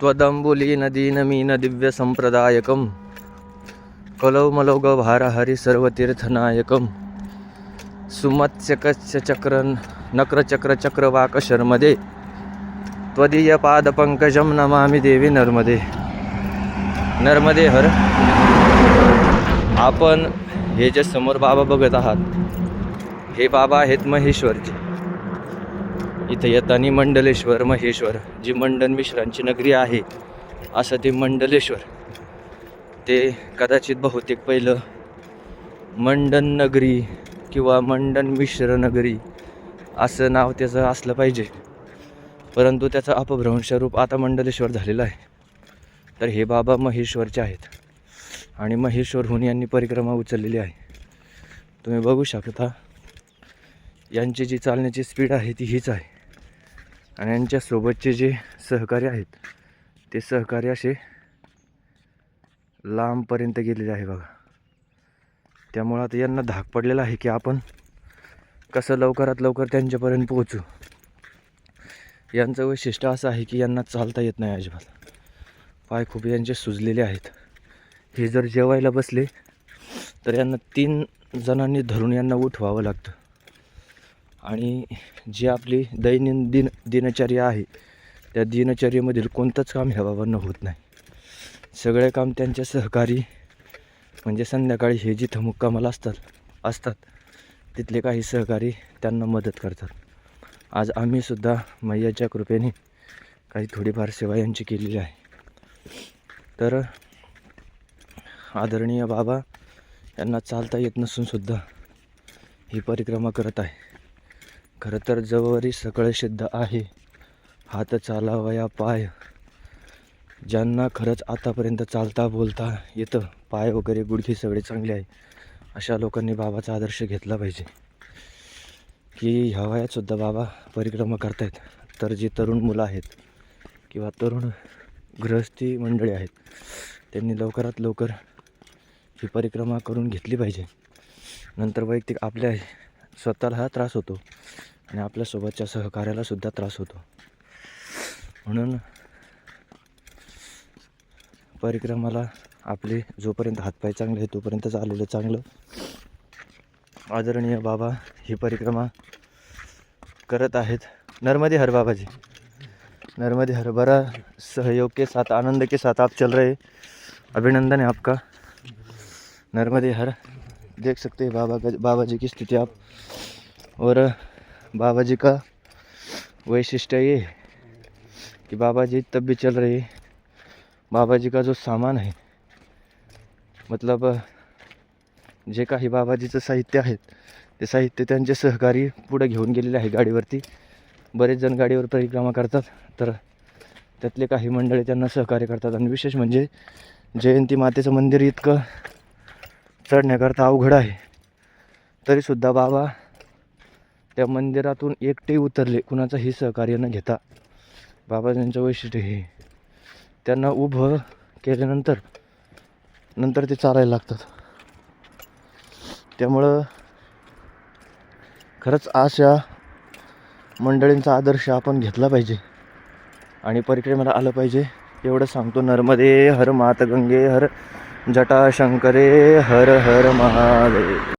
त्वदम्बुलीनदीनमीन दिव्यसम्प्रदायकं कलौमलौगभारहरि सर्वतीर्थनायकं सुमत्स्यकस्य नक्रचक्रचक्रवाकशर्मदे। त्वदीयपादपङ्कजं नमामि देवी नर्मदे। नर्मदे हर। आपण हे जे समोर बाबा बघत आहात हे बाबा आहेत महेश्वरचे इथे येताना मंडलेश्वर महेश्वर जी मंडन मिश्रांची नगरी आहे असं ते मंडलेश्वर. ते कदाचित बहुतेक पहिलं मंडन नगरी किंवा मंडन मिश्र नगरी असं नाव त्याचं असलं पाहिजे. परंतु त्याचं अपभ्रंश रूप आता मंडलेश्वर झालेलं आहे. तर हे बाबा महेश्वरचे आहेत. आणि महेश्वरहून यांनी परिक्रमा उचललेली आहे. तुम्ही बघू शकता यांची जी चालण्याची स्पीड आहे ती हीच आहे. आणि यांच्यासोबतचे जे सहकारी आहेत ते सहकारी असे लांबपर्यंत गेलेले आहे बघा. त्यामुळं आता यांना धाक पडलेला आहे की आपण कसं लवकरात लवकर त्यांच्यापर्यंत पोहोचू. यांचं वैशिष्ट्य असं आहे की यांना चालता येत नाही अजिबात. पाय खूप यांचे सुजलेले आहेत. हे जर जेवायला बसले तर यांना तीन जणांनी धरून यांना उठवावं लागतं. आणि जी आपली दैनंदिन दिनचर्या आहे त्या दिनचर्येमधील कोणतंच काम ह्या बाबांना होत नाही. सगळे काम त्यांच्या सहकारी म्हणजे संध्याकाळी हे जिथं मुक्कामाला असतात असतात तिथले काही सहकारी त्यांना मदत करतात. आज आम्हीसुद्धा मैयाच्या कृपेने काही थोडीफार सेवा यांची केलेली आहे. तर आदरणीय बाबा यांना चालता येत नसूनसुद्धा ही परिक्रमा करत आहे. खरं तर जवळी सगळं सिद्ध आहे. हात चालावया पाय. ज्यांना खरंच आतापर्यंत चालता बोलता येतं पाय वगैरे गुडघे सगळे चांगले आहे अशा लोकांनी बाबाचा आदर्श घेतला पाहिजे. की ह्या वयातसुद्धा बाबा परिक्रमा करतायत. तर जी तरुण मुलं आहेत किंवा तरुण गृहस्थी मंडळी आहेत त्यांनी लवकरात लवकर ही परिक्रमा करून घेतली पाहिजे. नंतर वैयक्तिक आपल्या स्वतःला हा त्रास होतो. आणि आपल्यासोबतच्या सहकार्याला सुद्धा त्रास होतो. म्हणून परिक्रमाला आपले जोपर्यंत हातपाय चांगले आहे तोपर्यंत चाललेलं चांगलं. आदरणीय बाबा ही परिक्रमा करत आहेत नर्मदे हर बाबाजी. नर्मदे हर सहयोग के साथ आनंद के साथ आप चल रहे. अभिनंदन है आपका. नर्मदे हर देख सकते हैं बाबा बाबा जी की स्थिति आप. और बाबा जी का वैशिष्ट्य ये कि बाबा जी तब भी चल रही। बाबा जी का जो सामान है मतलब जे काही बाबाजीचं साहित्य आहेत ते साहित्य त्यांचे सहकारी पुढे घेऊन गेलेले आहे गाडीवरती. बरेच जण गाडीवर परिक्रमा करतात तर त्यातले काही मंडळी त्यांना सहकार्य करतात. आणि विशेष म्हणजे जयंती मातेचं मंदिर इतकं चढण्याकरता अवघड आहे. तरीसुद्धा बाबा त्या मंदिरातून एकटे उतरले. कुणाचंही सहकार्य न घेता बाबाजींचं वैशिष्ट्य हे. त्यांना उभं केल्यानंतर नंतर ते चालायला लागतात. त्यामुळं खरंच अशा मंडळींचा आदर्श आपण घेतला पाहिजे आणि परिक्रमेला आलं पाहिजे. एवढं सांगतो नर्मदे हर मात गंगे हर जटाशंकरे हर हर महादेव.